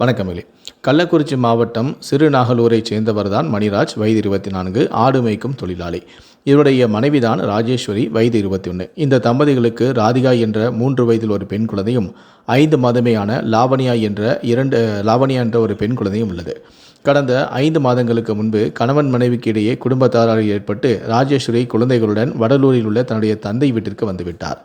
வணக்கமில்லை கள்ளக்குறிச்சி மாவட்டம் சிறுநாகலூரைச் சேர்ந்தவர்தான் மணிராஜ் வயது இருபத்தி நான்கு ஆடு மேய்க்கும் தொழிலாளி. இவருடைய மனைவிதான் ராஜேஸ்வரி வயது இருபத்தி ஒன்று இந்த தம்பதிகளுக்கு ராதிகா என்ற மூன்று வயதில் ஒரு பெண் குழந்தையும் ஐந்து மாதமேயான லாவணியா என்ற இரண்டு லாவணியா என்ற ஒரு பெண் குழந்தையும் உள்ளது. கடந்த ஐந்து மாதங்களுக்கு முன்பு கணவன் மனைவிக்கு இடையே குடும்பத்தாரால் ஏற்பட்டு ராஜேஸ்வரி குழந்தைகளுடன் வடலூரில் உள்ள தன்னுடைய தந்தை வீட்டிற்கு வந்துவிட்டார்.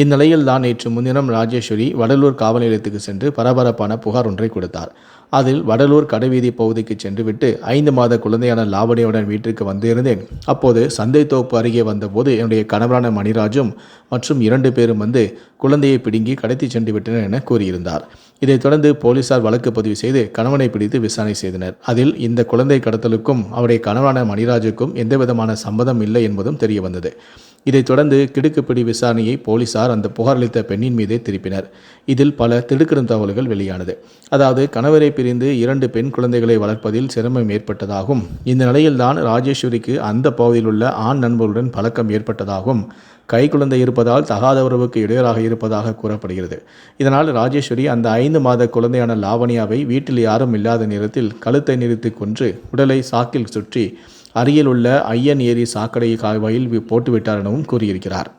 இந்நிலையில் தான் நேற்று முன்தினம் ராஜேஸ்வரி வடலூர் காவல் நிலையத்துக்கு சென்று பரபரப்பான புகார் ஒன்றை கொடுத்தார். அதில் வடலூர் கடைவீதி பகுதிக்கு சென்றுவிட்டு ஐந்து மாத குழந்தையான லாவணியுடன் வீட்டிற்கு வந்திருந்தேன். அப்போது சந்தைத்தோப்பு அருகே வந்தபோது என்னுடைய கணவரான மணிராஜும் மற்றும் இரண்டு பேரும் வந்து குழந்தையை பிடுங்கி கடத்தி சென்று விட்டனர் என கூறியிருந்தார். இதைத் தொடர்ந்து போலீசார் வழக்கு பதிவு செய்து கணவனை பிடித்து விசாரணை செய்தனர். அதில் இந்த குழந்தை கடத்தலுக்கும் அவருடைய கணவரான மணிராஜுக்கும் எந்தவிதமான சம்மதம் இல்லை என்பதும் தெரிய வந்தது இதைத் தொடர்ந்து கிடுக்குப்பிடி விசாரணையை போலீசார் அந்த புகாரளித்த பெண்ணின் மீதே திருப்பினர். இதில் பல திடுக்கிடும் தகவல்கள் வெளியானது. அதாவது கணவரை பிரிந்து இரண்டு பெண் குழந்தைகளை வளர்ப்பதில் சிரமம் ஏற்பட்டதாகவும் இந்த நிலையில்தான் ராஜேஸ்வரிக்கு அந்த பகுதியில் உள்ள ஆண் நண்பர்களுடன் பழக்கம் ஏற்பட்டதாகவும் கை குழந்தை இருப்பதால் தகாத உறவுக்கு இடையூறாக இருப்பதாக கூறப்படுகிறது. இதனால் ராஜேஸ்வரி அந்த ஐந்து மாத குழந்தையான லாவணியாவை வீட்டில் யாரும் இல்லாத நேரத்தில் கழுத்தை நிறுத்தி கொன்று உடலை சாக்கில் சுற்றி அருகில் உள்ள ஐயன் ஏரி சாக்கடை கால்வாயில் போட்டுவிட்டார் எனவும் கூறியிருக்கிறார்.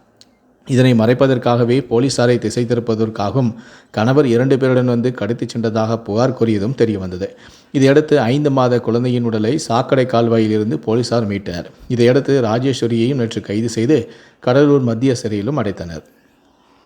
இதனை மறைப்பதற்காகவே போலீசாரை திசை திருப்பதற்காகவும் கணவர் இரண்டு பேருடன் வந்து கடத்திச் சென்றதாக புகார் கூறியதும் தெரியவந்தது. இதையடுத்து ஐந்து மாத குழந்தையின் உடலை சாக்கடை கால்வாயிலிருந்து போலீசார் மீட்டனர். இதையடுத்து ராஜேஸ்வரியையும் நேற்று கைது செய்து கடலூர் மத்திய சிறையிலும் அடைத்தனர்.